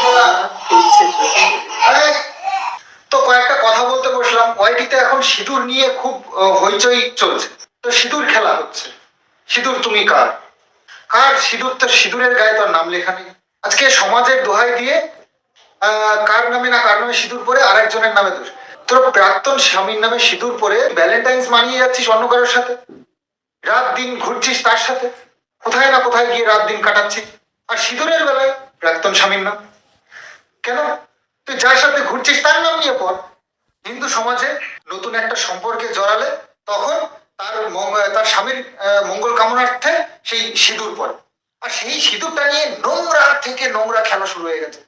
ঝোলা আরে তো কয়েকটা কথা বলতে বসলাম। ওয়াইটিতে এখন সিঁদুর নিয়ে খুব হইচই চলছে। তো সিঁদুর খেলা হচ্ছে। সিঁদুর তুমি কার? কার সিঁদুর? তো সিঁদুরের গায়ে তোর নাম লেখা নেই। আজকে সমাজের দোহাই দিয়ে কার নামে না কার নামে সিঁদুর পরে আরেকজনের নামে দোষ। তোর প্রাক্তন স্বামীর নামে সিঁদুর পরে ভ্যালেন্টাইন্স মানিয়ে যাচ্ছিস অন্য কারোর সাথে? রাত দিন ঘুরছিস তার সাথে? কোথায় না কোথায় গিয়ে রাত দিন কাটাচ্ছিস আর সিঁদুরের বেলায় প্রাক্তন স্বামীর নাম। কেন? তুই যার সাথে ঘুরছিস তার নাম নিয়ে পড়। হিন্দু সমাজে নতুন একটা সম্পর্কে জড়ালে তখন তার তার স্বামীর মঙ্গল কামনার্থে সেই সিঁদুর পড়ে। আর সেই সিঁদুরটা নিয়ে নোংরা থেকে নোংরা খেলা শুরু হয়ে গেছে।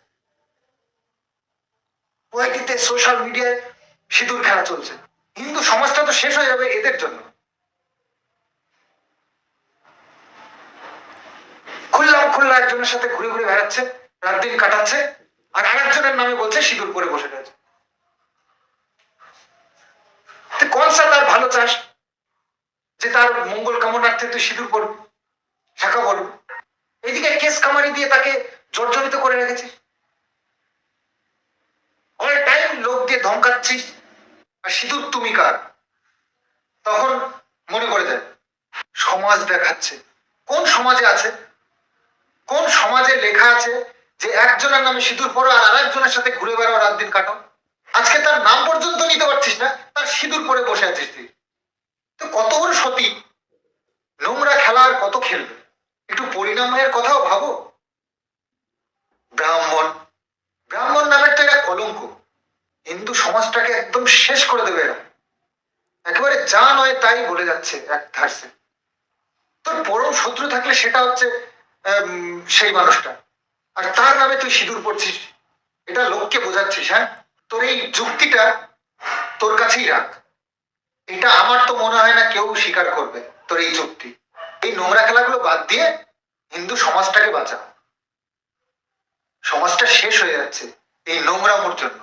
সোশ্যাল মিডিয়ায় সিঁদুর খেলা চলছে। হিন্দু সমাজটা তো শেষ হয়ে যাবে এদের জন্য। একজনের সাথে ঘুরে ঘুরে বেড়াচ্ছে, রাত দিন কাটাচ্ছে, আর আরেকজনের নামে বলছে সিঁদুর পরে বসে রয়েছে। কোন সা তার ভালো চাস? যে তার মঙ্গল কামনার্থে তুই সিঁদুর পড়বি শাখা পড়বি এদিকে কেস কামারি দিয়ে তাকে জর্জরিত করে রেখেছিস। অল টাইম লোক দিয়ে ধমকাচ্ছিস, আর সিঁদুর তুমি কার? তখন মনে করে যায়, সমাজ দেখাচ্ছে। কোন সমাজে আছে? কোন সমাজে লেখা আছে যে একজনের নামে সিঁদুর পরো আর আরেকজনের সাথে ঘুরে বেড়াও, রাত দিন কাটো? আজকে তার নাম পর্যন্ত নিতে পারছিস না, তার সিঁদুর পরে বসে আছিস তুই। তো কত বড় সতী। নোংরা খেলা আর কত খেলবে? একটু পরিণামের কথাও ভাবো। ব্রাহ্মণ। ব্রাহ্মণ নামের তো এটা কলঙ্ক। হিন্দু সমাজটাকে একদম শেষ করে দেবে এরা। একেবারে যা নয় তাই বলে যাচ্ছে এক ধারসে। তোর পরম শত্রু থাকলে সেটা হচ্ছে সেই মানুষটা। আর তার নামে তুই সিঁদুর পড়ছিস, এটা লোককে বোঝাচ্ছিস হ্যাঁ? তোর এই যুক্তিটা তোর কাছেই রাখ। এটা আমার তো মনে হয় না কেউ স্বীকার করবে, তোর এই যুক্তি। এই নোংরা খেলাগুলো বাদ দিয়ে হিন্দু সমাজটাকে বাঁচা। সমাজটা শেষ হয়ে যাচ্ছে এই নোংরামোর জন্য।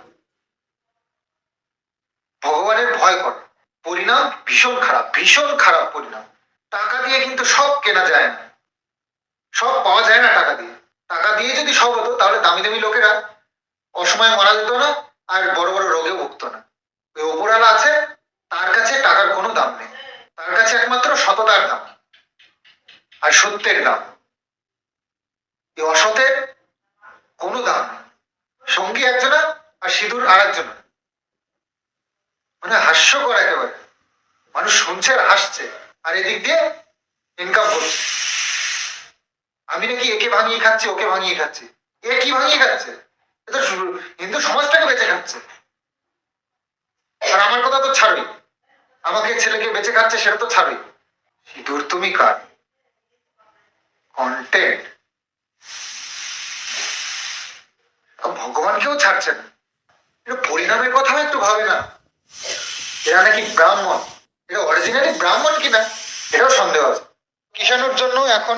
ভগবানের ভয় কর। পরিণাম ভীষণ খারাপ ভীষণ খারাপ পরিণাম। টাকা দিয়ে কিন্তু সব কেনা যায় না। সব পাওয়া যায় না টাকা দিয়ে। টাকা দিয়ে যদি সব হতো, তাহলে দামি দামি লোকেরা অসময়ে মারা যেত না, আর বড় বড় রোগেও ভুগতো না। ওই ওপরালা আছে, তার কাছে টাকার কোনো দাম নেই। তার কাছে একমাত্র সততার দাম। আর সত্যের দাম। এই অসতের কোনো দাম সঙ্গী একজনা আর সিঁদুর আর একজনা মানে হাস্যকর একেবারে। মানুষ শুনছে আর হাসছে, আর এদিক দিয়ে ইনকাম করছে। আমি নাকি একে ভাঙিয়ে খাচ্ছি, ওকে ভাঙিয়ে খাচ্ছি। এ কি ভাঙিয়ে খাচ্ছে? এ তো হিন্দু সমাজটাকে বেঁচে খাচ্ছে। আর আমার কথা তো ছাড়ই আমাকে ছেলেকে বেঁচে খাচ্ছে সেটা তো ছাড়ই সিঁদুর তুমি কার? কন্টেন্ট ভগবানকেও ছাড়ছে না। এটা পরিণামের কথাও একটু ভাবে না। এরা নাকি ব্রাহ্মণ। এটা অরিজিনালি ব্রাহ্মণ কিনা? এটাও সন্দেহ আছে। কিষাণুর জন্য এখন